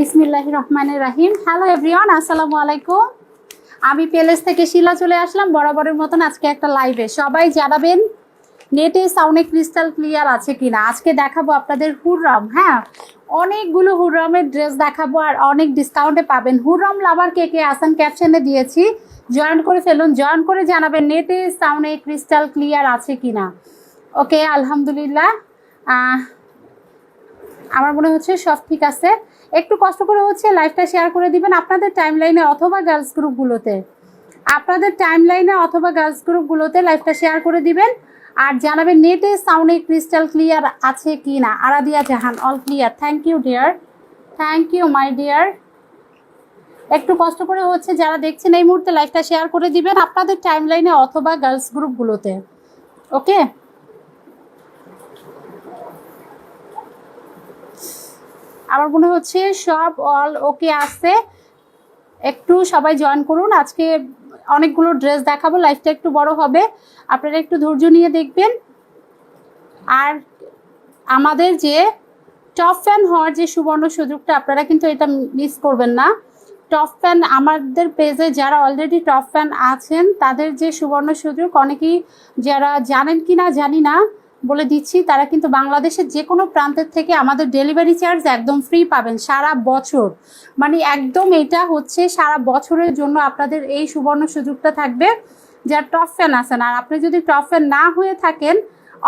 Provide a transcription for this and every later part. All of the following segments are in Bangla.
বিসমিল্লাহ রহমানের রাহিম। হ্যালো এভরিওয়ান আসসালামু আলাইকুম। আমি প্যালেস থেকে শিলা চলে আসলাম। বরাবরের মতন আজকে একটা লাইভে সবাই জানাবেন, নেটে সাউনে ক্রিস্টাল ক্লিয়ার আছে কিনা? আজকে দেখাবো আপনাদের হুররম হ্যাঁ? অনেকগুলো হুররমের ড্রেস দেখাবো আর অনেক ডিসকাউন্টে পাবেন। হুররম লাভার কে কে আসান ক্যাপশনে দিয়েছি। জয়েন করে ফেলুন জয়েন করে জানাবেন নেটে সাউনে ক্রিস্টাল ক্লিয়ার আছে কিনা। ওকে আলহামদুলিল্লাহ। আমার মনে হচ্ছে সব ঠিক আছে। একটু কষ্ট করে হচ্ছে লাইভটা শেয়ার করে দিবেন আপনাদের টাইম লাইনে অথবা গার্লস গ্রুপগুলোতে আপনাদের টাইম লাইনে অথবা গার্লস গ্রুপগুলোতে লাইভটা শেয়ার করে দিবেন। আর জানাবেন নেটে সাউন্ডে ক্রিস্টাল ক্লিয়ার আছে কি না Aradiya Jahan all clear thank you dear thank you my dear একটু কষ্ট করে হচ্ছে যারা দেখছেন এই মুহূর্তে লাইভটা শেয়ার করে দিবেন আপনাদের টাইম লাইনে অথবা গার্লস গ্রুপগুলোতে ওকে আমার মনে হচ্ছে সব অল ওকে আছে। একটু সবাই জয়েন করুন। আজকে অনেকগুলো ড্রেস দেখাবো লাইফটা একটু বড় হবে। আপনারা একটু ধৈর্য নিয়ে দেখবেন। আর আমাদের যে টপ ফ্যান হওয়ার যে সুবর্ণ সুযোগটা, আপনারা কিন্তু এটা মিস করবেন না। টপ ফ্যান আমাদের পেজে যারা অলরেডি টপ ফ্যান আছেন, তাদের যে সুবর্ণ সুযোগ, অনেকেই যারা জানেন কি না জানি না বলে দিচ্ছি, তারা কিন্তু বাংলাদেশের যে কোনো প্রান্তের থেকে আমাদের ডেলিভারি চার্জ একদম ফ্রি পাবেন সারা বছর। মানে একদম এটা হচ্ছে সারা বছরের জন্য আপনাদের এই সুবর্ণ সুযোগটা থাকবে, যারা টপ ফ্যান আছেন। আর আপনি যদি টপ ফ্যান না হয়ে থাকেন,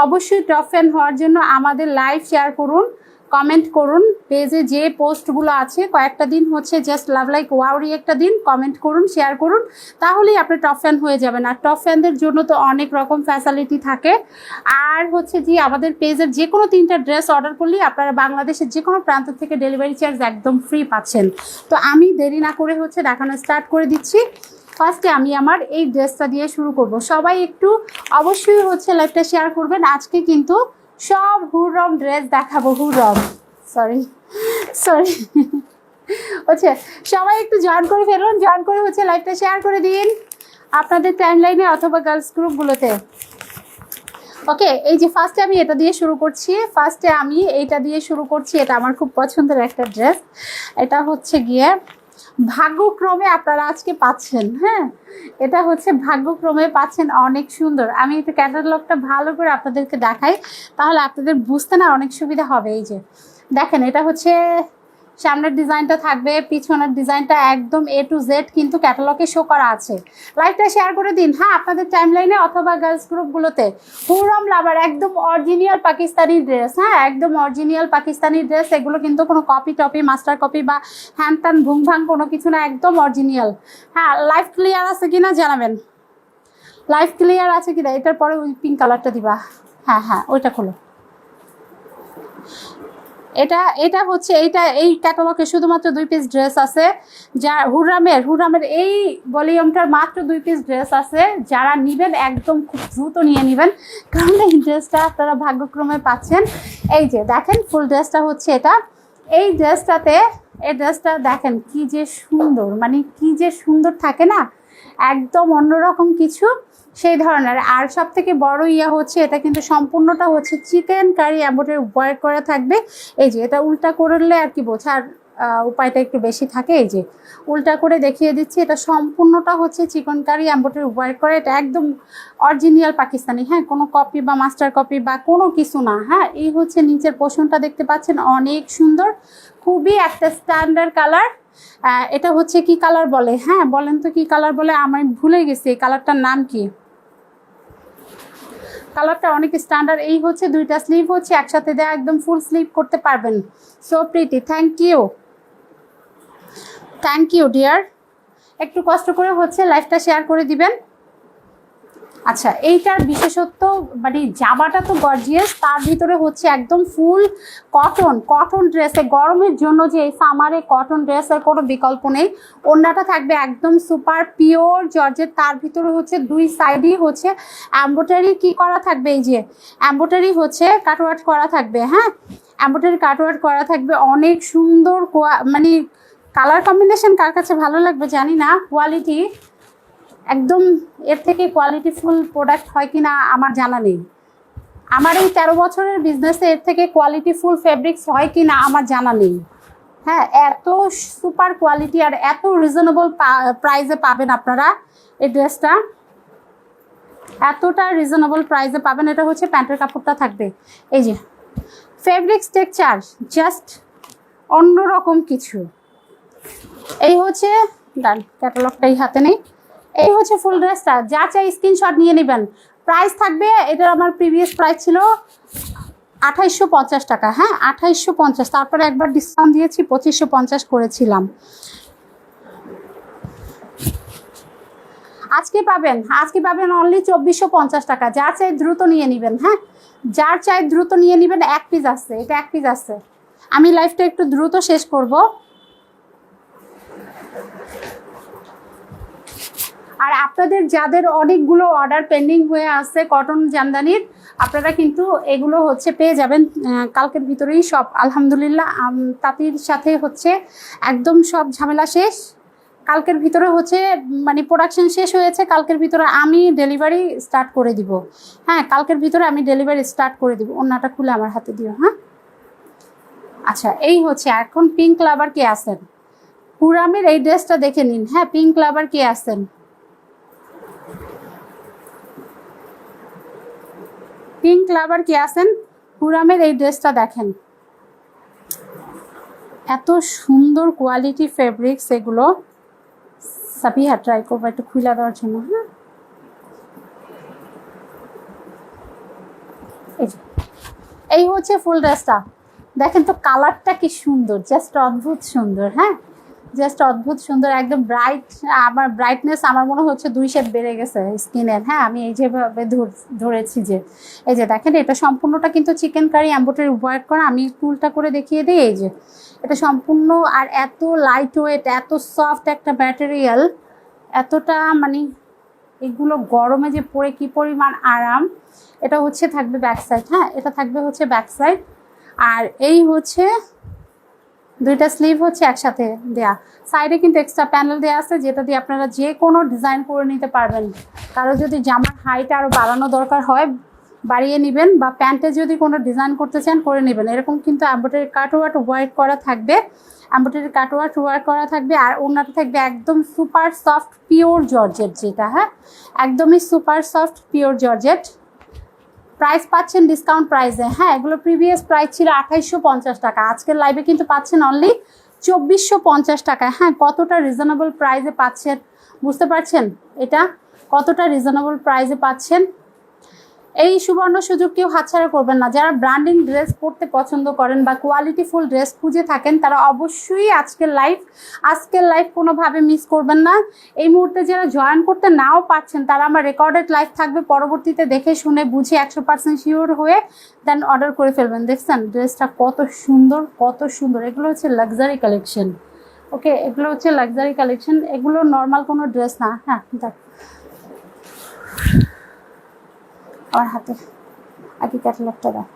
অবশ্যই টপ ফ্যান হওয়ার জন্য আমাদের লাইভ শেয়ার করুন। কমেন্ট করুন পেজে যে পোস্টগুলো আছে, কয়েকটা দিন হচ্ছে জাস্ট লাভ লাইক ওয়াউরি একটা দিন কমেন্ট করুন শেয়ার করুন, তাহলেই আপনি টপ ফ্যান হয়ে যাবেন। আর টপ ফ্যানদের জন্য তো অনেক রকম ফ্যাসিলিটি থাকে। আর হচ্ছে যে আমাদের পেজের যে কোনো তিনটা ড্রেস অর্ডার করলেই আপনারা বাংলাদেশের যে কোনো প্রান্ত থেকে ডেলিভারি চার্জ একদম ফ্রি পাচ্ছেন। তো আমি দেরি না করে হচ্ছে দেখানো স্টার্ট করে দিচ্ছি। ফার্স্টে আমি আমার এই ড্রেসটা দিয়ে শুরু করব। সবাই একটু অবশ্যই হচ্ছে লাইভটা শেয়ার করবেন। আজকে কিন্তু সব হুররম ড্রেস দেখাবো, হুররম। সরি সরি হচ্ছে, সবাই একটু জয়েন করে ফেলুন জয়েন করে হচ্ছে লাইভটা শেয়ার করে দিন। আপনাদের টাইমলাইনে অথবা গার্লস গ্রুপগুলোতে ওকে এই যে ফার্স্টে আমি এটা দিয়ে শুরু করছি। ফার্স্টে আমি এইটা দিয়ে শুরু করছি। এটা আমার খুব পছন্দের একটা ড্রেস এটা হচ্ছে গিয়ে ভাগ্যক্রমে আপনারা আজকে পাচ্ছেন হ্যাঁ? এটা হচ্ছে ভাগ্যক্রমে পাচ্ছেন অনেক সুন্দর। আমি একটু ক্যাটালগটা ভালো করে আপনাদেরকে দেখাই, তাহলে আপনাদের বুঝতে না অনেক সুবিধা হবে। এই যে, দেখেন, এটা হচ্ছে সামনের ডিজাইনটা থাকবে, পিছনের ডিজাইনটা একদম এ টু জেড কিন্তু ক্যাটালগে শো করা আছে। লাইভটা শেয়ার করে দিন। হ্যাঁ আপনাদের টাইমলাইনে অথবা গার্লস গ্রুপগুলোতে হুরম লাভার একদম অরিজিনাল পাকিস্তানি ড্রেস হ্যাঁ একদম অরিজিনাল পাকিস্তানি ড্রেস এগুলো কিন্তু কোনো কপি টপি মাস্টার কপি বা হ্যান ত্যান, ভুং ভাং কোনো কিছু না, একদম অরিজিনাল হ্যাঁ লাইভ ক্লিয়ার আছে কিনা জানাবেন। লাইভ ক্লিয়ার আছে কিনা? এটার পরে ওই পিঙ্ক কালারটা দিবা। হ্যাঁ হ্যাঁ ওইটা খোলো। এটা এটা হচ্ছে, এইটা, এই ক্যাটালগে শুধুমাত্র দুই পিস ড্রেস আছে। যা হুরামের হুরামের এই ভলিউমটার মাত্র দুই পিস ড্রেস আছে। যারা নেবেন, একদম খুব দ্রুত নিয়ে নেবেন। কারণ এই ড্রেসটা আপনারা ভাগ্যক্রমে পাচ্ছেন। এই যে, দেখেন ফুল ড্রেসটা হচ্ছে এটা। এই ড্রেসটাতে এই ড্রেসটা দেখেন, কি যে সুন্দর মানে কি যে সুন্দর থাকে না? একদম অন্যরকম কিছু। সেই ধরনের। আর সব থেকে বড় ইয়া হচ্ছে, এটা কিন্তু সম্পূর্ণটা হচ্ছে চিকেন কারি অ্যাম্বোটারি ওয়ার্ক করা থাকবে। এই যে, এটা উল্টা করলে আর কি বোঝার উপায়টা একটু বেশি থাকে। এই যে, উল্টা করে দেখিয়ে দিচ্ছি, এটা সম্পূর্ণটা হচ্ছে চিকন কারি অ্যাম্বোটারি ওয়ার্ক করে। এটা একদম অরিজিনাল পাকিস্তানি হ্যাঁ কোনো কপি বা মাস্টার কপি বা কোনো কিছু না হ্যাঁ। এই হচ্ছে নিচের পোষণটা দেখতে পাচ্ছেন, অনেক সুন্দর। খুবই একটা স্ট্যান্ডার্ড কালার এটা হচ্ছে কি কালার বলে? হ্যাঁ বলেন তো কি কালার বলে? আমি ভুলে গেছি, এই কালারটার নাম কি? কালারটা অনেক স্ট্যান্ডার্ড এই হচ্ছে দুইটা স্লিভ হচ্ছে, একসাথে দেওয়া একদম ফুল স্লিভ করতে পারবেন। So Preeti thank you thank you dear একটু কষ্ট করে হচ্ছে লাইফটা শেয়ার করে দিবেন। আচ্ছা এইটার বিশেষত্ব মানে জামাটা তো গর্জিয়াস তার ভিতরে হচ্ছে একদম ফুল কটন কটন ড্রেসে গরমের জন্য যে এই সামারে কটন ড্রেসের কোনো বিকল্প নেই। ওড়নাটা থাকবে একদম সুপার পিওর জর্জের তার ভিতরে হচ্ছে দুই সাইডই হচ্ছে অ্যাম্বোটারি কি করা থাকবে? এই যে অ্যাম্বোটারি হচ্ছে কাটওয়ার্ট করা থাকবে হ্যাঁ? অ্যাম্বোটারি কাটওয়ার্ট করা থাকবে, অনেক সুন্দর মানে কালার কম্বিনেশন কার কাছে ভালো লাগবে জানি না কোয়ালিটি একদম এর থেকে কোয়ালিটিফুল প্রোডাক্ট হয় কি না আমার জানা নেই। আমার এই তেরো বছরের বিজনেসে এর থেকে কোয়ালিটিফুল ফেব্রিক্স হয় কি না আমার জানা নেই। হ্যাঁ এত সুপার কোয়ালিটি আর এত রিজনেবল প্রাইসে পাবেন আপনারা এই ড্রেসটা এতটা রিজনেবল প্রাইসে পাবেন, এটা হচ্ছে প্যান্টের কাপড়টা থাকবে। এই যে ফেব্রিক স্ট্রাকচার জাস্ট অন্যরকম কিছু। এই হচ্ছে ডান ক্যাটালগটাই হাতে নেই। এই হচ্ছে ফুল ড্রেসটা যা চাই স্ক্রিনশট নিয়ে নেবেন। প্রাইস থাকবে, এটা আমার প্রিভিয়াস প্রাইস ছিল আঠাইশশো পঞ্চাশ টাকা হ্যাঁ? আঠাইশশো পঞ্চাশ। তারপরে একবার ডিসকাউন্ট দিয়েছি, পঁচিশশো পঞ্চাশ করেছিলাম। আজকে পাবেন আজকে পাবেন অনলি চব্বিশশো পঞ্চাশ টাকা। যার চাই দ্রুত নিয়ে নেবেন হ্যাঁ? যার চাই দ্রুত নিয়ে নেবেন, এক পিস আছে, এটা এক পিস আছে। আমি লাইফটা একটু দ্রুত শেষ করব। আর আপনাদের যাদের অনেকগুলো অর্ডার পেন্ডিং হয়ে আছে কটন জামদানির, আপনারা কিন্তু এগুলো হচ্ছে পেয়ে যাবেন কালকের ভিতরেই সব, আলহামদুলিল্লাহ। তাঁতির সাথে হচ্ছে একদম সব ঝামেলা শেষ। কালকের ভিতরে হচ্ছে মানে প্রোডাকশন শেষ হয়েছে, কালকের ভিতরে আমি ডেলিভারি স্টার্ট করে দিব। হ্যাঁ কালকের ভিতরে আমি ডেলিভারি স্টার্ট করে দিব। অন্যটা খুলে আমার হাতে দিও হ্যাঁ? আচ্ছা এই হচ্ছে, এখন পিঙ্ক লাভার কে আছেন? পুরামের এই ড্রেসটা দেখে নিন। হ্যাঁ পিঙ্ক লাভার কে আছেন? পিঙ্ক লাভার কে আছেন? পুরামের এই ড্রেসটা দেখেন। এত সুন্দর কোয়ালিটি ফেব্রিক্স এগুলো। সাবিহা ট্রাই করব একটু খুলে দেওয়ার জন্য হ্যাঁ? এই হচ্ছে ফুল ড্রেসটা। দেখেন তো কালারটা কি সুন্দর জাস্ট অদ্ভুত সুন্দর হ্যাঁ? জাস্ট অদ্ভুত সুন্দর, একদম ব্রাইট আমার ব্রাইটনেস আমার মনে হচ্ছে দুই শেড বেড়ে গেছে স্কিনের। হ্যাঁ আমি এই যেভাবে ধরেছি যে, এই যে দেখেন, এটা সম্পূর্ণটা কিন্তু চিকেন কারি অ্যাম্বোটারি ওয়ার্ক করা। আমি টুলটা করে দেখিয়ে দিই, এই যে, এটা সম্পূর্ণ আর এত লাইট ওয়েট এত সফট একটা ম্যাটেরিয়াল এতটা মানে এগুলো গরমে যে পরে কি পরিমাণ আরাম, এটা হচ্ছে থাকবে ব্যাক সাইড হ্যাঁ এটা থাকবে হচ্ছে ব্যাক সাইড আর এই হচ্ছে দুইটা স্লিভ হচ্ছে একসাথে দেয়া। সাইডে কিন্তু এক্সট্রা প্যানেল দেওয়া আছে, যেটা দিয়ে আপনারা যে কোনো ডিজাইন করে নিতে পারবেন। কারও যদি জামার হাইট আরও বাড়ানো দরকার হয়, বাড়িয়ে নেবেন বা প্যান্টে যদি কোনো ডিজাইন করতে চান, করে নেবেন। এরকম কিন্তু অ্যাম্বোটারি কাটওয়ার্ট ওয়ার্ক করা থাকবে। অ্যাম্বোটারি কাটওয়ার্ট ওয়ার্ক করা থাকবে আর ওনাটা থাকবে একদম সুপার সফট পিওর জর্জেট যেটা হ্যাঁ? একদমই super soft pure georgette price পাচ্ছেন ডিসকাউন্ট প্রাইসে হ্যাঁ এগুলো প্রিভিয়াস প্রাইস ছিল আঠাইশশো পঞ্চাশ টাকা। আজকের লাইভে কিন্তু পাচ্ছেন অনলি চব্বিশশো পঞ্চাশ টাকা। হ্যাঁ কতটা রিজনেবল প্রাইসে পাচ্ছেন? বুঝতে পারছেন? এটা কতটা রিজনেবল প্রাইসে পাচ্ছেন? এই সুবর্ণ সুযোগ কেউ হাতছাড়া করবেন না। যারা ব্র্যান্ডিং ড্রেস পরতে পছন্দ করেন বা কোয়ালিটিফুল ড্রেস খুঁজে থাকেন, তারা অবশ্যই আজকের লাইফ আজকের লাইফ কোনোভাবে মিস করবেন না। এই মুহূর্তে যারা জয়েন করতে নাও পাচ্ছেন তারা আমার রেকর্ডেড লাইফ থাকবে। পরবর্তীতে দেখে শুনে বুঝে একশো পার্সেন্ট শিওর হয়ে দেন অর্ডার করে ফেলবেন। দেখছেন ড্রেসটা কত সুন্দর কত সুন্দর। এগুলো হচ্ছে লাক্সারি কালেকশন ওকে এগুলো হচ্ছে লাক্সারি কালেকশন এগুলো নর্মাল কোনো ড্রেস না। হ্যাঁ দেখ। আমার হাতে। আগে ক্যাটালগটা দাও।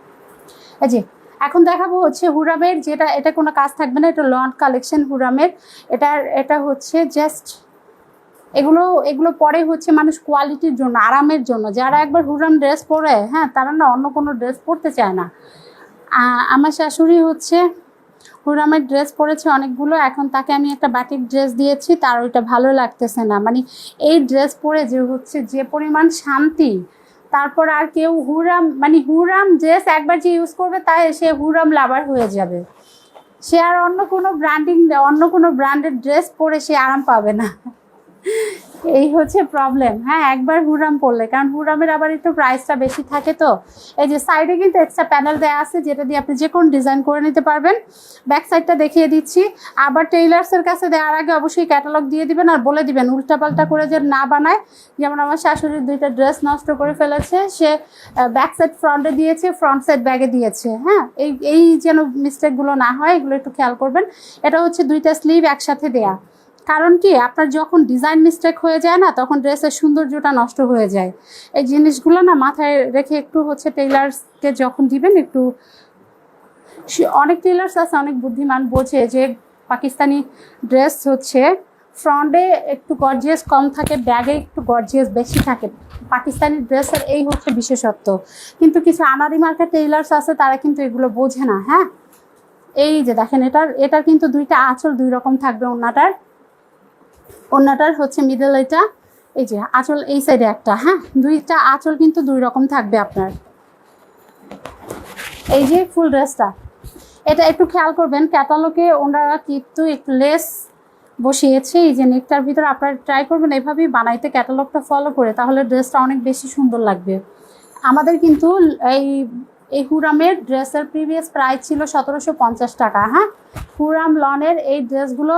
এই যে, এখন দেখাবো হচ্ছে হুরামের যেটা, এটা কোনো কাজ থাকবে না, এটা লন কালেকশন হুরামের। এটার, এটা হচ্ছে জাস্ট এগুলো এগুলো পরে হচ্ছে মানুষ কোয়ালিটির জন্য, আরামের জন্য। যারা একবার হুরাম ড্রেস পরে হ্যাঁ তারা না অন্য কোনো ড্রেস পরতে চায় না। আমার শাশুড়ি হচ্ছে হুরামের ড্রেস পরেছে অনেকগুলো, এখন তাকে আমি একটা বাটিক ড্রেস দিয়েছি, তার ওইটা ভালো লাগতেছে না। মানে এই ড্রেস পরে যে হচ্ছে যে পরিমাণ শান্তি তারপর আর কেউ হুরাম মানে হুরাম ড্রেস একবার যে ইউজ করবে তাই সে হুরাম লাভার হয়ে যাবে। সে আর অন্য কোনো ব্র্যান্ডিং অন্য কোনো ব্র্যান্ডের ড্রেস পরে সে আরাম পাবে না। এই হচ্ছে প্রবলেম হ্যাঁ একবার হুরাম পড়লে, কারণ হুরামের আবার একটু প্রাইসটা বেশি থাকে তো। এই যে সাইডে কিন্তু এক্সট্রা প্যানেল দেওয়া আছে, যেটা দিয়ে আপনি যে কোনো ডিজাইন করে নিতে পারবেন। ব্যাক সাইডটা দেখিয়ে দিচ্ছি। আবার টেইলার্সের কাছে দেওয়ার আগে অবশ্যই ক্যাটালগ দিয়ে দিবেন আর বলে দিবেন, উল্টাপাল্টা করে যে না বানায়। যেমন আমার শাশুড়ির দুইটা ড্রেস নষ্ট করে ফেলেছে, সে ব্যাক সাইড ফ্রন্টে দিয়েছে ফ্রন্ট সাইড ব্যাগে দিয়েছে। হ্যাঁ এই এই যেন মিস্টেকগুলো না হয়, এগুলো একটু খেয়াল করবেন। এটা হচ্ছে দুইটা স্লিভ একসাথে দেয়া। কারণ কি? আপনার যখন ডিজাইন মিস্টেক হয়ে যায় না, তখন ড্রেসের সৌন্দর্যটা নষ্ট হয়ে যায়। এই জিনিসগুলো না মাথায় রেখে একটু হচ্ছে টেইলার্সকে যখন দিবেন একটু অনেক টেইলার্স আছে, অনেক বুদ্ধিমান বোঝে যে পাকিস্তানি ড্রেস হচ্ছে ফ্রন্টে একটু গর্জিয়াস কম থাকে ব্যাগে একটু গর্জিয়াস বেশি থাকে। পাকিস্তানি ড্রেসের এই হচ্ছে বিশেষত্ব। কিন্তু কিছু আনারি মার্কেট টেইলার্স আছে, তারা কিন্তু এগুলো বোঝে না হ্যাঁ? এই যে দেখেন, এটার এটার কিন্তু দুইটা আঁচল দুই রকম থাকবে ওনাটার। ওনাটার হচ্ছে মিডল এটা। এই যে আঁচল এই সাইডে একটা হ্যাঁ? দুইটা আঁচল কিন্তু দুই রকম থাকবে আপনার। এই যে ফুল ড্রেসটা এটা একটু খেয়াল করবেন ক্যাটালগে ওনারা কিন্তু একটু লেস বসিয়েছে। এই যে নেকটার ভিতরে আপনারা ট্রাই করবেন এভাবেই বানাইতে ক্যাটালগটা ফলো করে, তাহলে ড্রেসটা অনেক বেশি সুন্দর লাগবে। আমাদের কিন্তু এই এই হুরামের ড্রেসের প্রিভিয়াস প্রাইস ছিল সতেরোশো পঞ্চাশ টাকা হ্যাঁ? হুরাম লনের এই ড্রেসগুলো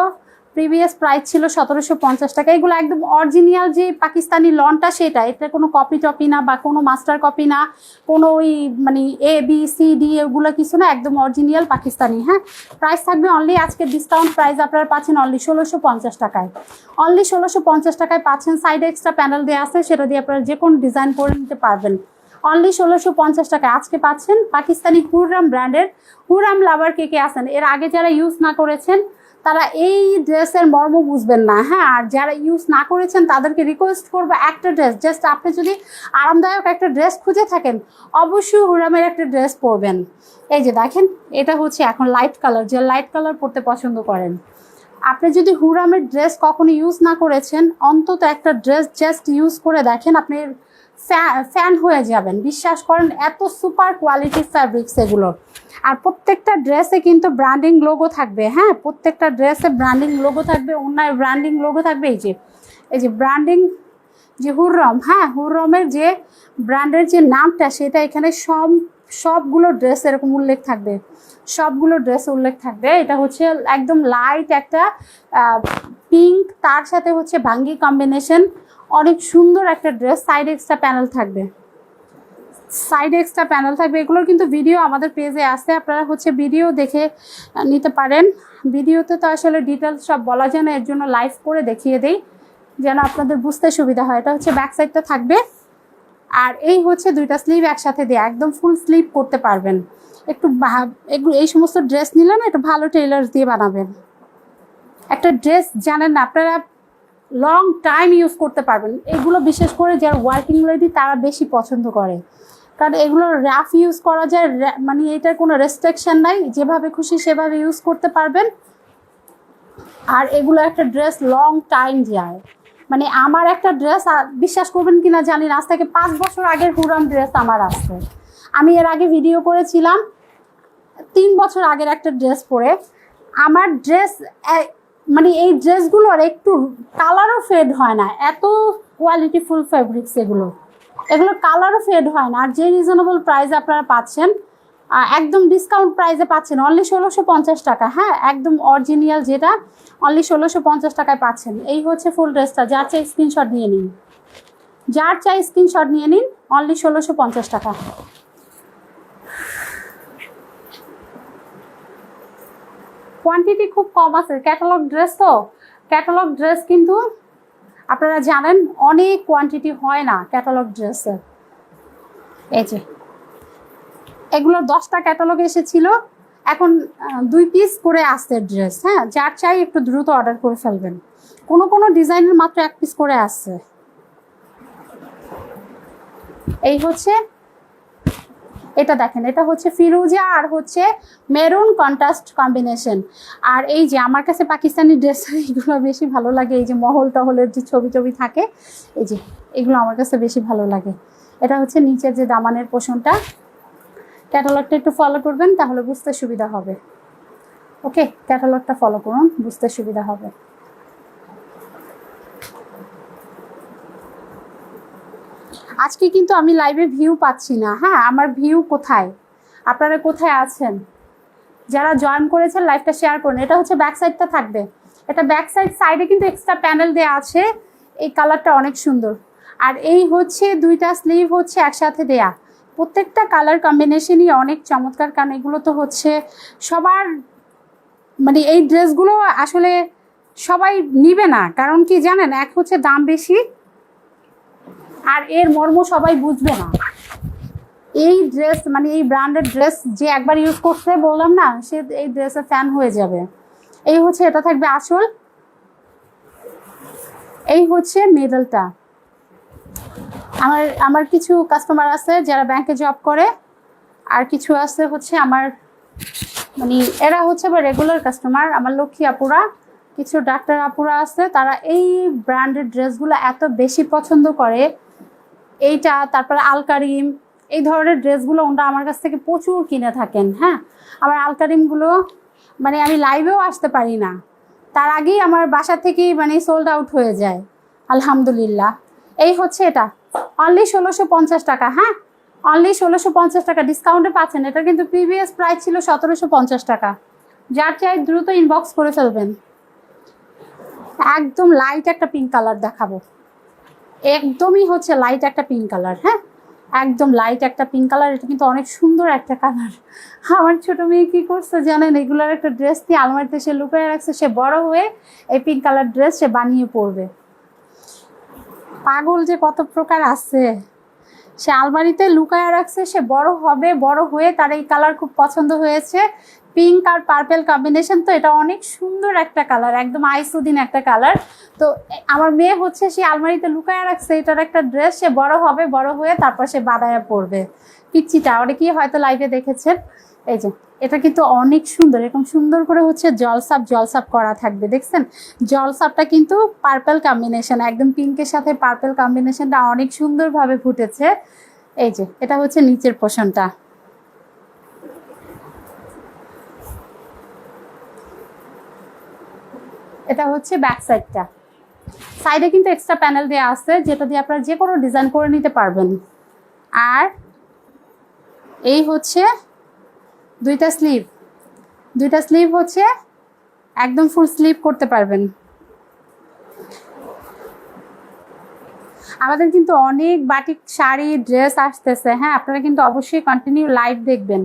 প্রিভিয়াস প্রাইস ছিল সতেরোশো পঞ্চাশ টাকা। এগুলো একদম অরিজিনাল যে পাকিস্তানি লনটা সেটা, এটা কোনো কপি টপি না বা কোনো মাস্টার কপি না, কোনো ওই মানে এ বি সি ডি এগুলো কিছু না, একদম অরিজিনাল পাকিস্তানি হ্যাঁ? প্রাইস থাকবে অনলি আজকে ডিসকাউন্ট প্রাইস আপনারা পাচ্ছেন অনলি ষোলোশো পঞ্চাশ টাকায়। অনলি ষোলোশো পঞ্চাশ টাকায় পাচ্ছেন সাইডে এক্সট্রা প্যানেল দেওয়া আছে, সেটা দিয়ে আপনারা যে কোনো ডিজাইন করে নিতে পারবেন। অনলি ষোলোশো পঞ্চাশ টাকায় আজকে পাচ্ছেন পাকিস্তানি হুররাম ব্র্যান্ডের হুররাম লাভার কে কে আছেন, এর আগে যারা ইউজ না করেছেন তারা এই ড্রেসের মর্ম বুঝবেন না হ্যাঁ? আর যারা ইউজ না করেছেন, তাদেরকে রিকোয়েস্ট করব একটা ড্রেস জাস্ট আপনি যদি আরামদায়ক একটা ড্রেস খুঁজে থাকেন, অবশ্যই হুরামের একটা ড্রেস পরবেন। এই যে দেখেন, এটা হচ্ছে এখন লাইট কালার যে লাইট কালার পরতে পছন্দ করেন। আপনি যদি হুরামের ড্রেস কখনো ইউজ না করেছেন, অন্তত একটা ড্রেস জাস্ট ইউজ করে দেখেন, আপনি ফ্যান হয়ে যাবেন। বিশ্বাস করেন, এত সুপার কোয়ালিটির ফ্যাব্রিক্স এগুলো। আর প্রত্যেকটা ড্রেসে কিন্তু ব্র্যান্ডিং লোগো থাকবে হ্যাঁ? প্রত্যেকটা ড্রেসে ব্র্যান্ডিং লোগো থাকবে, অন্যায় ব্র্যান্ডিং লোগো থাকবে। এই যে এই যে ব্র্যান্ডিং যে হুররম হ্যাঁ? হুররমের যে ব্র্যান্ডের যে নামটা, সেটা এখানে সব সবগুলো ড্রেস এরকম উল্লেখ থাকবে। সবগুলো ড্রেস উল্লেখ থাকবে। এটা হচ্ছে একদম লাইট একটা পিঙ্ক তার সাথে হচ্ছে ভাঙ্গি কম্বিনেশন অনেক সুন্দর একটা ড্রেস সাইড এক্সট্রা প্যানেল থাকবে। সাইড এক্সট্রা প্যানেল থাকবে। এগুলোর কিন্তু ভিডিও আমাদের পেজে আসে আপনারা হচ্ছে ভিডিও দেখে নিতে পারেন। ভিডিওতে তো আসলে ডিটেলস সব বলা যায় না। এর জন্য লাইভ করে দেখিয়ে দেই, যেন আপনাদের বুঝতে সুবিধা হয়। এটা হচ্ছে ব্যাক সাইডটা থাকবে। আর এই হচ্ছে দুইটা স্লিভ একসাথে দিয়ে একদম ফুল স্লিভ করতে পারবেন। একটু এই সমস্ত ড্রেস নিলে না একটু ভালো টেলার্স দিয়ে বানাবেন। একটা ড্রেস জানেন না, আপনারা লং টাইম ইউজ করতে পারবেন। এগুলো বিশেষ করে যারা ওয়ার্কিং লেডি তারা বেশি পছন্দ করে। কারণ এগুলো র্যাফ ইউজ করা যায় মানে এটার কোনো রেস্ট্রিকশন নাই। যেভাবে খুশি সেভাবে ইউজ করতে পারবেন। আর এগুলো একটা ড্রেস লং টাইম যায়। মানে আমার একটা ড্রেস বিশ্বাস করবেন কি না জানি না। আজ থেকে পাঁচ বছর আগের হুরাম ড্রেস আমার আসছে। আমি এর আগে ভিডিও করেছিলাম, তিন বছর আগের একটা ড্রেস পরে। আমার ড্রেস মানে এই ড্রেসগুলোর একটু কালারও ফেড হয় না। এত কোয়ালিটিফুল ফেব্রিক্স এগুলো। এগুলো কালারও ফেড হয় না। আর যে রিজনেবল প্রাইস আপনারা পাচ্ছেন একদম ডিসকাউন্ট প্রাইসে পাচ্ছেন অনলি ষোলোশো পঞ্চাশ টাকা। হ্যাঁ একদম অরিজিনাল যেটা অনলি ষোলোশো পঞ্চাশ টাকায় পাচ্ছেন। এই হচ্ছে ফুল ড্রেসটা যার চাই স্ক্রিনশট নিয়ে নিন। যার চাই স্ক্রিনশট নিয়ে নিন অনলি ষোলোশো পঞ্চাশ টাকা। কোয়ান্টিটি খুব কম আছে। ক্যাটালগ ড্রেস তো? ক্যাটালগ ড্রেস কিন্তু আপনারা জানেন, অনেক কোয়ান্টিটি হয় না ক্যাটালগ ড্রেসের এই যে, এগুলো দশটা ক্যাটালগ এসেছিল। এখন দুই পিস করে আসছে ড্রেস হ্যাঁ? যার চাই একটু দ্রুত অর্ডার করে ফেলবেন। কোনো কোনো ডিজাইনের মাত্র এক পিস করে আসছে। এই হচ্ছে এটা দেখেন, এটা হচ্ছে ফিরুজা আর হচ্ছে মেরুন কন্ট্রাস্ট কম্বিনেশন আর এই যে আমার কাছে পাকিস্তানি ড্রেস এগুলো বেশি ভালো লাগে, এই যে মহল টহলের যে ছবি টবি থাকে, এই যে এগুলো আমার কাছে বেশি ভালো লাগে। এটা হচ্ছে নিচের যে দামানের পোষণটা। ক্যাটালগটা একটু ফলো করবেন, তাহলে বুঝতে সুবিধা হবে। ওকে ক্যাটালগটা ফলো করুন, বুঝতে সুবিধা হবে। আজকে কিন্তু আমি লাইভে ভিউ পাচ্ছি না। হ্যাঁ আমার ভিউ কোথায়? আপনারা কোথায় আছেন? যারা জয়েন করেছেন লাইভটা শেয়ার করুন। এটা হচ্ছে ব্যাক সাইডটা থাকবে। এটা ব্যাক সাইড সাইডে কিন্তু এক্সট্রা প্যানেল দেওয়া আছে। এই কালারটা অনেক সুন্দর। আর এই হচ্ছে দুইটা স্লিভ হচ্ছে একসাথে দেয়া। প্রত্যেকটা কালার কম্বিনেশনই অনেক চমৎকার, কারণ এগুলো তো হচ্ছে সবার মানে এই ড্রেসগুলো আসলে সবাই নিবে না। কারণ কি জানেন, এক হচ্ছে দাম বেশি আর এর মর্ম সবাই বুঝবে না। এই ড্রেস মানে এই ব্র্যান্ডের ড্রেস যে একবার ইউজ করছে, বললাম না, সে এই ড্রেসের ফ্যান হয়ে যাবে। এই হচ্ছে, এটা থাকবে আসল। এই হচ্ছে মেডেলটা আমার আমার কিছু কাস্টমার আছে যারা ব্যাংকে জব করে, আর কিছু আছে হচ্ছে আমার মানে এরা হচ্ছে আবার রেগুলার কাস্টমার আমার লক্ষ্মী আপুরা, কিছু ডাক্তার আপুরা আছে, তারা এই ব্র্যান্ডেড ড্রেসগুলো এত বেশি পছন্দ করে এইটা, তারপরে আলকারিম, এই ধরনের ড্রেসগুলো ওনারা আমার কাছ থেকে প্রচুর কিনে থাকেন হ্যাঁ? আবার আলকারিমগুলো মানে আমি লাইভেও আসতে পারি না। তার আগেই আমার বাসা থেকেই মানে সোল্ড আউট হয়ে যায়, আলহামদুলিল্লাহ। এই হচ্ছে এটা। অনলি ষোলোশো পঞ্চাশ টাকা হ্যাঁ? অনলি ষোলোশো পঞ্চাশ টাকা। ডিসকাউন্টে পাচ্ছেন। এটা কিন্তু প্রিভিয়াস প্রাইস ছিল সতেরোশো পঞ্চাশ টাকা। যার চাই দ্রুত ইনবক্স করে ফেলবেন। একদম লাইট একটা পিঙ্ক কালার দেখাবো। একদমই হচ্ছে লাইট একটা পিঙ্ক কালার হ্যাঁ? একদম লাইট একটা পিঙ্ক কালার এটা কিন্তু অনেক সুন্দর একটা কালার আমার ছোট মেয়ে কি করছে জানেন? এগুলার একটা ড্রেস দিয়ে আলমারিতে সে লুকিয়ে রাখছে, সে বড় হয়ে এই পিঙ্ক কালার ড্রেস সে বানিয়ে পরবে। পাগল যে কত প্রকার আছে। সে আলমারিতে লুকায় রাখছে, সে বড় হবে, বড় হয়ে তার এই কালার খুব পছন্দ হয়েছে। পিঙ্ক আর পার্পেল কম্বিনেশন, তো এটা অনেক সুন্দর একটা কালার, একদম আইসুদিন একটা কালার। তো আমার মেয়ে হচ্ছে, সে আলমারিতে লুকায় রাখছে, এটার একটা ড্রেস, সে বড় হবে, বড় হয়ে তারপর সে বাদায়া পরবে। পিচ্চিটা অনেকেই হয়তো লাইভে দেখেছেন। এই যে, এটা কিন্তু অনেক সুন্দর, এরকম সুন্দর করে হচ্ছে জলসাপ জলসাপ করা থাকবে, দেখছেন? জলসাপটা কিন্তু পার্পেল কম্বিনেশন, একদম পিঙ্কের সাথে পার্পেল কম্বিনেশনটা অনেক সুন্দরভাবে ফুটেছে। এই যে, এটা হচ্ছে নিচের পোষণটা। এটা হচ্ছে ব্যাক সাইডটা সাইডে কিন্তু এক্সট্রা প্যানেল দেওয়া আছে, যেটা দিয়ে আপনারা যে কোনো ডিজাইন করে নিতে পারবেন। আর এই হচ্ছে দুইটা স্লিভ দুইটা স্লিভ হচ্ছে একদম ফুল স্লিভ করতে পারবেন। আমাদের কিন্তু অনেক বাটিক শাড়ি ড্রেস আসতেছে। হ্যাঁ আপনারা কিন্তু অবশ্যই কন্টিনিউ লাইভ দেখবেন।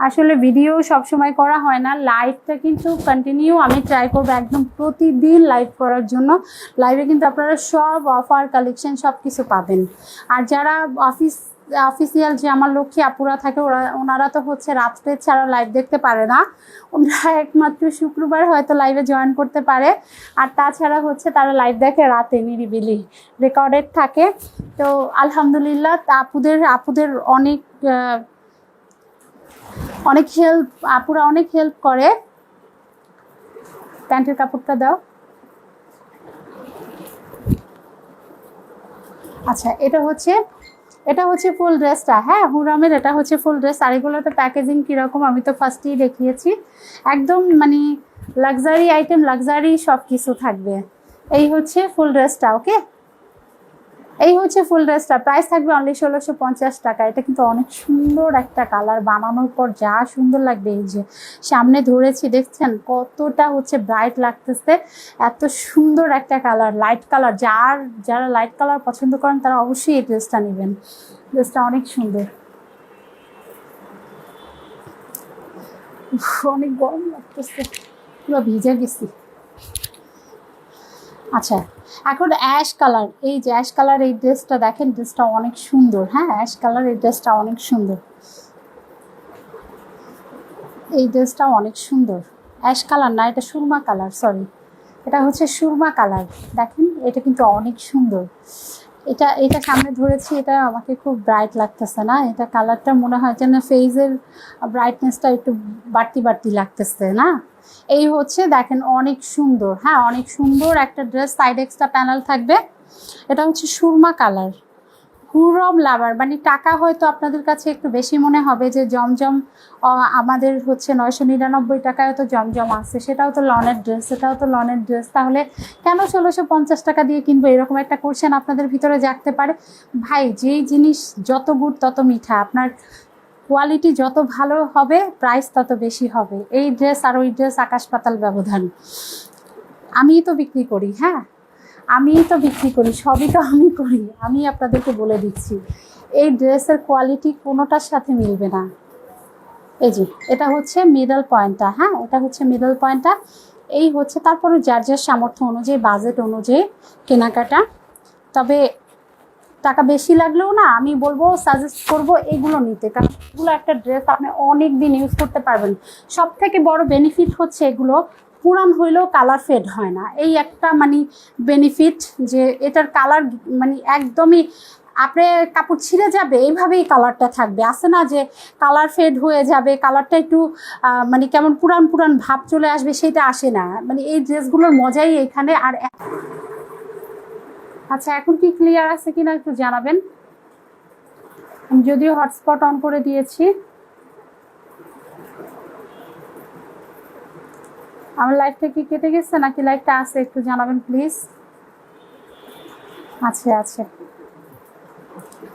আসলে ভিডিও সবসময় করা হয় না। লাইভটা কিন্তু কন্টিনিউ আমি ট্রাই করব একদম প্রতিদিন লাইভ করার জন্য। লাইভে কিন্তু আপনারা সব অফার কালেকশন সব কিছু পাবেন। আর যারা অফিস অফিসিয়াল যে আমার লক্ষ্মী আপুরা থাকে, ওরা, ওনারা তো হচ্ছে রাত্রে ছাড়া লাইভ দেখতে পারে না। ওনারা একমাত্র শুক্রবার হয়তো লাইভে জয়েন করতে পারে। আর তাছাড়া হচ্ছে তারা লাইভ দেখে রাতে নিরিবিলি রেকর্ডেড থাকে। তো আলহামদুলিল্লাহ আপুদের আপুদের অনেক অনেক হেল্প আপুরা অনেক হেল্প করে। প্যান্টের কাপড়টা দাও। আচ্ছা এটা হচ্ছে এটা হচ্ছে ফুল ড্রেসটা হ্যাঁ হুরামের এটা হচ্ছে ফুল ড্রেস আর এগুলোতে প্যাকেজিং কীরকম, আমি তো ফার্স্টেই দেখিয়েছি। একদম মানে লাক্সারি আইটেম লাক্সারি সব কিছু থাকবে। এই হচ্ছে ফুল ড্রেসটা ওকে এই হচ্ছে ফুল ড্রেসটা প্রাইস থাকবে অনলি ষোলোশো পঞ্চাশ টাকা। এটা কিন্তু অনেক সুন্দর একটা কালার বানানোর পর যা সুন্দর লাগবে। এই যে সামনে ধরেছি, দেখছেন? কতটা হচ্ছে ব্রাইট লাগতেছে। এত সুন্দর একটা কালার লাইট কালার যার, যারা লাইট কালার পছন্দ করেন, তারা অবশ্যই এই ড্রেসটা নেবেন। ড্রেসটা অনেক সুন্দর। অনেক গরম লাগতেছে। পুরো ভিজে গেছি। আচ্ছা এখন অ্যাশ কালার এই যে অ্যাশ কালার এই ড্রেসটা দেখেন ড্রেসটা অনেক সুন্দর হ্যাঁ? অ্যাশ কালার এই ড্রেসটা অনেক সুন্দর। এই ড্রেসটা অনেক সুন্দর। অ্যাশ কালার না, এটা সুরমা কালার সরি এটা হচ্ছে সুরমা কালার দেখেন? এটা কিন্তু অনেক সুন্দর। এটা এটা সামনে ধরেছি, এটা আমাকে খুব ব্রাইট লাগতেছে না? এটা কালারটা মনে হয় যেন ফেজের ব্রাইটনেসটা একটু বাড়তি বাড়তি লাগতেছে, না? এই হচ্ছে দেখেন অনেক সুন্দর হ্যাঁ অনেক সুন্দর একটা ড্রেস সাইড এক্সট্রা প্যানেল থাকবে। এটা হচ্ছে সুরমা কালার, হুরম লাভার মানে টাকা হয়তো আপনাদের কাছে একটু বেশি মনে হবে যে জমজম আমাদের হচ্ছে নয়শো নিরানব্বই টাকায় তো জমজম আছে, সেটাও তো লনের ড্রেস সেটাও তো লনের ড্রেস তাহলে কেন ষোলোশো পঞ্চাশ টাকা দিয়ে কিনবো? এরকম একটা কোশ্চেন আপনাদের ভিতরে জাগতে পারে। ভাই, যেই জিনিস যত গুড় তত মিঠা, আপনার কোয়ালিটি যত ভালো হবে প্রাইস তত বেশি হবে। এই ড্রেস আর ওই ড্রেস আকাশ পাতাল ব্যবধান। আমিই তো বিক্রি করি হ্যাঁ? আমিই তো বিক্রি করি, সবই তো আমি করি। আমি আপনাদেরকে বলে দিচ্ছি, এই ড্রেসের কোয়ালিটি কোনোটার সাথে মিলবে না। এই যে, এটা হচ্ছে মিডল পয়েন্টটা হ্যাঁ? এটা হচ্ছে মিডল পয়েন্টটা এই হচ্ছে তারপরে যার যার সামর্থ্য অনুযায়ী বাজেট অনুযায়ী কেনাকাটা। তবে টাকা বেশি লাগলেও না আমি বলব সাজেস্ট করব এগুলো নিতে। কারণ এগুলো একটা ড্রেস আপনি অনেক দিন ইউজ করতে পারবেন। সব থেকে বড় বেনিফিট হচ্ছে এগুলো, পুরান হইলেও কালার ফেড হয় না। এই একটা মানে বেনিফিট যে এটার কালার মানে একদমই আপনার কাপড় ছিঁড়ে যাবে, এইভাবেই কালারটা থাকবে। আছে না যে কালার ফেড হয়ে যাবে কালারটা একটু মানে কেমন পুরান পুরান ভাব চলে আসবে, সেটা আসে না। মানে এই ড্রেসগুলোর মজাই এখানে। আর আচ্ছা এখন কি ক্লিয়ার আছে কিনা একটু জানাবেন? আমি যদিও হটস্পট অন করে দিয়েছি। আমার লাইফটা কি কেটে গেছে নাকি লাইফটা আছে একটু জানাবেন প্লিজ আছে আছে।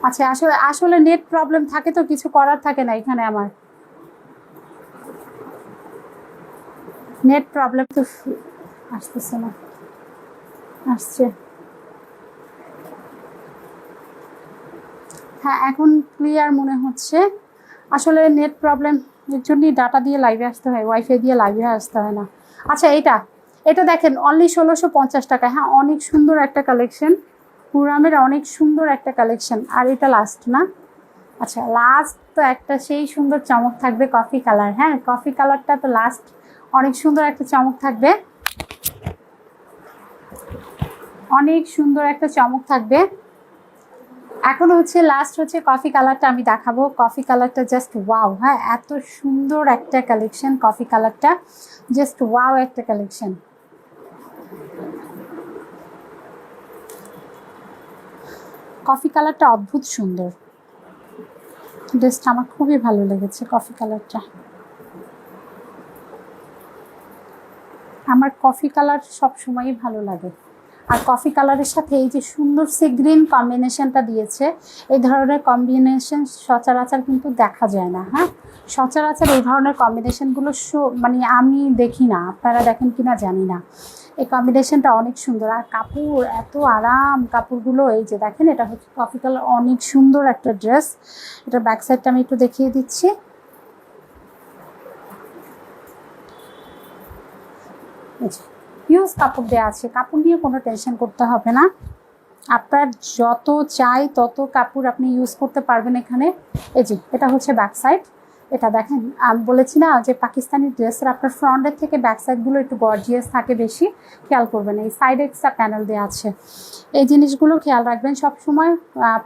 আচ্ছা আসলে আসলে নেট প্রবলেম থাকে তো, কিছু করার থাকে না এখানে আমার। নেট প্রবলেম তো আসতেছে না। আসছে। হ্যাঁ এখন ক্লিয়ার মনে হচ্ছে। আসলে নেট প্রবলেম এর জন্যই ডাটা দিয়ে লাইভে আসতে হয় ওয়াইফাই দিয়ে লাইভে আসতে হয় না। আচ্ছা এটা এটা দেখেন অনলি ষোলোশো পঞ্চাশ টাকা। হ্যাঁ অনেক সুন্দর একটা কালেকশন পুরামের অনেক সুন্দর একটা কালেকশন আর এটা লাস্ট না। আচ্ছা লাস্ট তো একটা সেই সুন্দর চমক থাকবে কফি কালার হ্যাঁ কফি কালারটা তো লাস্ট অনেক সুন্দর একটা চমক থাকবে। অনেক সুন্দর একটা চমক থাকবে। এখন হচ্ছে লাস্ট হচ্ছে কফি কালারটা আমি দেখাবো। কফি কালারটা জাস্ট ওয়াও হ্যাঁ? এত সুন্দর একটা কালেকশন কফি কালারটা জাস্ট ওয়াও একটা কালেকশন কফি কালারটা অদ্ভুত সুন্দর। ড্রেসটা আমার খুবই ভালো লেগেছে কফি কালারটা আমার কফি কালার সব সময়ই ভালো লাগে। আর কফি কালারের সাথে এই যে সুন্দর সে গ্রিন কম্বিনেশনটা দিয়েছে, এই ধরনের কম্বিনেশন সচরাচর কিন্তু দেখা যায় না হ্যাঁ? সচরাচর এই ধরনের কম্বিনেশনগুলো মানে আমি দেখি না, আপনারা দেখেন কিনা জানি না। এই কম্বিনেশনটা অনেক সুন্দর। আর কাপড়, এত আরাম কাপড়গুলো, এই যে দেখেন, এটা হচ্ছে কফি কালার অনেক সুন্দর একটা ড্রেস এটা ব্যাক সাইডটা আমি একটু দেখিয়ে দিচ্ছি। ইউজ কাপড় দেওয়া আছে। কাপড় নিয়ে কোনো টেনশন করতে হবে না। আপনার যত চাই তত কাপড় আপনি ইউজ করতে পারবেন এখানে। এই যে, এটা হচ্ছে ব্যাক সাইড এটা দেখেন, আমি বলেছি না যে পাকিস্তানি ড্রেসের আপনার ফ্রন্টের থেকে ব্যাক সাইডগুলো একটু গর্জিয়াস থাকে বেশি। খেয়াল করবেন, এই সাইডে এক্সট্রা প্যানেল দেওয়া আছে। এই জিনিসগুলো খেয়াল রাখবেন সব সময়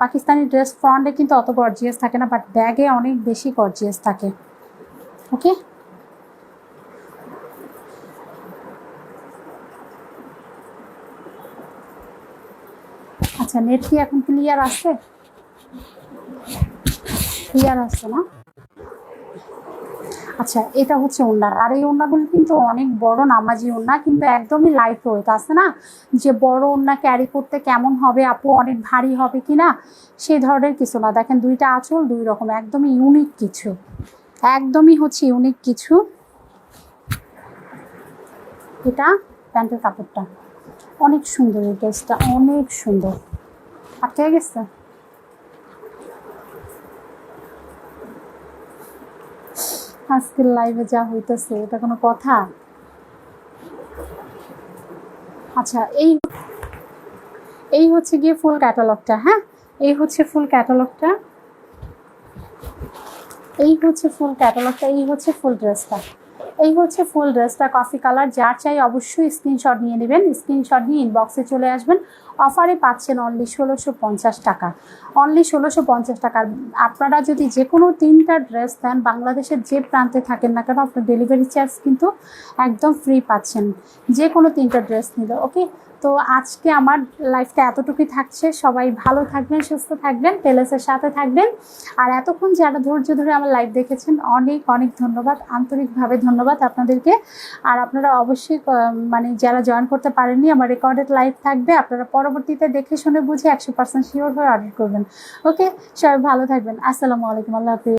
পাকিস্তানি ড্রেস ফ্রন্টে কিন্তু অত গর্জিয়াস থাকে না বাট ব্যাগে অনেক বেশি গর্জিয়াস থাকে। ওকে আচ্ছা নেট কি এখন ক্লিয়ার আছে? ক্লিয়ার আছে না? আচ্ছা এটা হচ্ছে ওড়না। আর এই ওড়নাগুলো কিন্তু অনেক বড় নামাজি ওড়না, কিন্তু একদমই লাইট ওয়েট আছে না? যে বড় ওড়না ক্যারি করতে কেমন হবে, আপু, অনেক ভারী হবে কি না? সেই ধরনের কিছু না। দেখেন, দুইটা আঁচল, দুই রকম, একদমই ইউনিক কিছু। একদমই হচ্ছে ইউনিক কিছু। এটা প্যান্টের কাপড়টা। অনেক সুন্দর এই ড্রেসটা অনেক সুন্দর। আটকে গেছে। আজকের লাইভে যা হইতেছে, এটা কোনো কথা? আচ্ছা এই এই হচ্ছে গিয়ে ফুল ক্যাটালগটা হ্যাঁ? এই হচ্ছে ফুল ক্যাটালগটা এই হচ্ছে ফুল ক্যাটালগটা এই হচ্ছে ফুল ড্রেসটা এই হচ্ছে ফুল ড্রেসটা কফি কালার যার চাই অবশ্যই স্ক্রিনশট নিয়ে নেবেন। স্ক্রিনশট নিয়ে ইনবক্সে চলে আসবেন। অফারে পাচ্ছেন অনলি ষোলোশো পঞ্চাশ টাকা। অনলি ষোলোশো পঞ্চাশ টাকা। আপনারা যদি যে কোনো তিনটা ড্রেস দেন বাংলাদেশের যে প্রান্তে থাকেন না কেন, আপনার ডেলিভারি চার্জ কিন্তু একদম ফ্রি পাচ্ছেন। যে কোনো তিনটা ড্রেস নিলে ওকে তো আজকে আমার লাইফটা এতটুকুই থাকছে। সবাই ভালো থাকবেন, সুস্থ থাকবেন পেলেসের সাথে থাকবেন। আর এতক্ষণ যারা ধৈর্য ধরে আমার লাইভ দেখেছেন, অনেক অনেক ধন্যবাদ। আন্তরিকভাবে ধন্যবাদ আপনাদেরকে। আর আপনারা অবশ্যই মানে যারা জয়েন করতে পারেননি, আমার রেকর্ডেড লাইভ থাকবে। আপনারা পরবর্তীতে দেখে শুনে বুঝে একশো পার্সেন্ট শিওর হয়ে অর্ডার করবেন। ওকে সবাই ভালো থাকবেন। আসসালামু আলাইকুম। আল্লাহ হাফিজ।